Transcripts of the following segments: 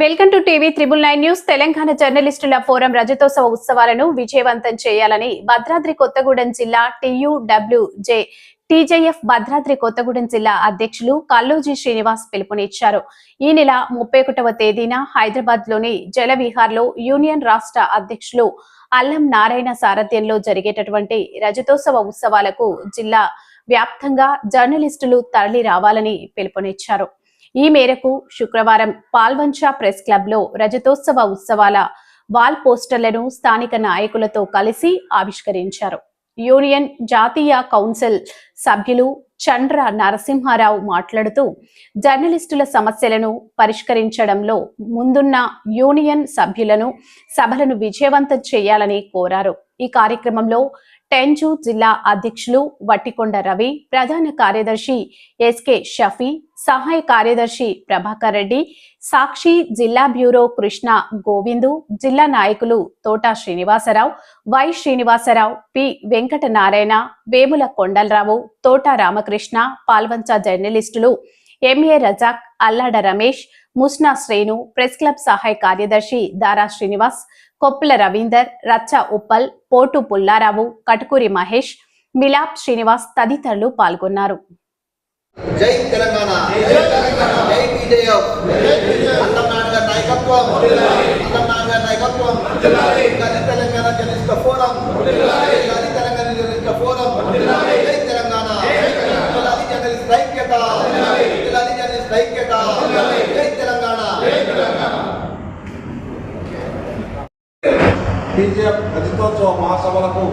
Welcome to TV triple nine news. Telangana జర్నలిస్టుల forum రజతోత్సవ ఉత్సవాలను విజయవంతం చేయాలని భద్రాద్రి కొత్తగూడెం జిల్లా టీయూడబ్ల్యూజే టీజేఎఫ్ భద్రాద్రి కొత్తగూడెం జిల్లా అధ్యక్షులు కల్లోజీ శ్రీనివాస్ పిలుపునిచ్చారు. ఈ నెల ముప్పై ఒకటవ తేదీన హైదరాబాద్లోని జలవిహార్లో యూనియన్ రాష్ట్ర అధ్యక్షులు అల్లం నారాయణ సారథ్యంలో జరిగేటటువంటి రజతోత్సవ ఉత్సవాలకు జిల్లా వ్యాప్తంగా జర్నలిస్టులు తరలి రావాలని పిలుపునిచ్చారు. ఈ మేరకు శుక్రవారం పాల్వంచా ప్రెస్ క్లబ్లో రజతోత్సవ ఉత్సవాల వాల్ పోస్టర్లను స్థానిక నాయకులతో కలిసి ఆవిష్కరించారు. యూనియన్ జాతీయ కౌన్సిల్ సభ్యులు చండ్ర నరసింహారావు మాట్లాడుతూ జర్నలిస్టుల సమస్యలను పరిష్కరించడంలో ముందున్న యూనియన్ సభ్యులను సభలను విజయవంతం చేయాలని కోరారు. ఈ కార్యక్రమంలో టెంజు జిల్లా అధ్యక్షులు వట్టికొండ రవి ప్రధాన కార్యదర్శి ఎస్కే షఫీ సహాయ కార్యదర్శి ప్రభాకర్ రెడ్డి సాక్షి జిల్లా బ్యూరో కృష్ణ గోవిందు జిల్లా నాయకులు తోటా శ్రీనివాసరావు వై శ్రీనివాసరావు పి వెంకట నారాయణ వేముల కొండలరావు తోటా రామకృష్ణ పాల్వంచ జర్నలిస్టులు ఎంఏ రజాక్ అల్లాడ రమేష్ ముస్నా శ్రేణు ప్రెస్ క్లబ్ సహాయ కార్యదర్శి దారా శ్రీనివాస్ కొప్పుల రవీందర్ రచ్చ ఉప్పల్ పోటు పుల్లారావు కటుకూరి మహేష్ మిలాప్ శ్రీనివాస్ తదితరులు పాల్గొన్నారు. జై తెలంగాణ. జై టీజేఎఫ్ అన్నమానగ నాయకత్వం. అన్నమానగ నాయకత్వం. గది తెలంగాణ జర్నలిస్ట్ ఫోరం గది తెలంగాణ జర్నలిస్ట్ ఫోరం జై తెలంగాణ గది జర్నలిస్ట్ ఐక్యత గది జర్నలిస్ట్ ఐక్యత రజతోత్సవ మహాసభలకు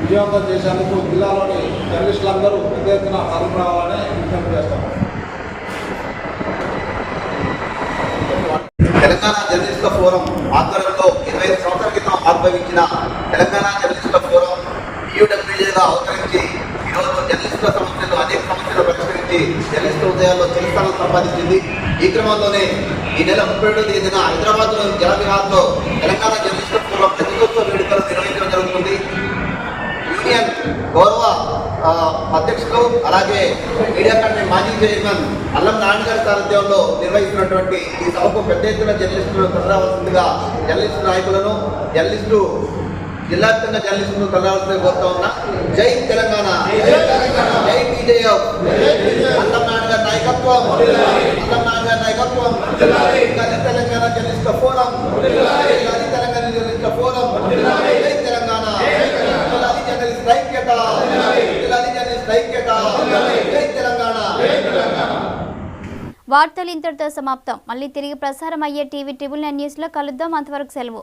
విజయవంతం చేసేందుకు జిల్లాలోని జర్నలిస్టులందరూ పెద్ద ఎత్తున తరలి రావాలని విజ్ఞప్తి చేస్తాం. తెలంగాణ జర్నలిస్టుల ఫోరం ఆధ్వర్యంలో ఇరవై ఐదు సంవత్సరాల క్రితం ఆవిర్భవించిన తెలంగాణ జర్నలిస్టుల ఫోరం యూడబ్ల్యూజేగా అవతరించి ఈరోజు జర్నలిస్టుల సమస్యలు అనేక జర్నలిస్ట్ పరిష్కరించి హృదయాల్లో చిరస్థానం సంపాదించింది. ఈ క్రమంలోనే ఈ నెల ముప్పై ఏడో తేదీన హైదరాబాద్లోని జలవిహార్లో తెలంగాణ జర్నలిస్ట్ ఫోరం ప్రతిరోత్సవ వేడుకలు నిర్వహించడం జరుగుతుంది. యూనియన్ గౌరవ అధ్యక్షులు అలాగే మీడియా కంటే మాజీ చైర్మన్ అల్లం నారాయణ గారి సారథ్యంలో నిర్వహిస్తున్నటువంటి ఈ సభకు పెద్ద ఎత్తున జర్నలిస్టులు తరలిరావాల్సిందిగా జర్నలిస్టు నాయకులను జర్నలిస్టు జిల్లా వ్యాప్తంగా జర్నలిస్టులు తరలిరావాల్సిందిగా కోరుతా ఉన్నా జై తెలంగాణ. జై నారాయణ గారి నాయకత్వం. నారాయణ గారి నాయకత్వం. గది తెలంగాణ జర్నలిస్టు ఫోరం. గది తెలంగాణ జర్నలిస్టు ఫోరం. జై తెలంగాణ. జిల్లాది జర్నలిస్ట్ ఐక్యత. జిల్లాది జర్నలిస్ట్ ఐక్యత. జై తెలంగాణ. వార్తలు ఇంతటితో సమాప్తం. మళ్ళీ తిరిగి ప్రసారం అయ్యే టీవీ ట్రిబుల్ నైన్ న్యూస్లో కలుద్దాం. అంతవరకు సెలవు.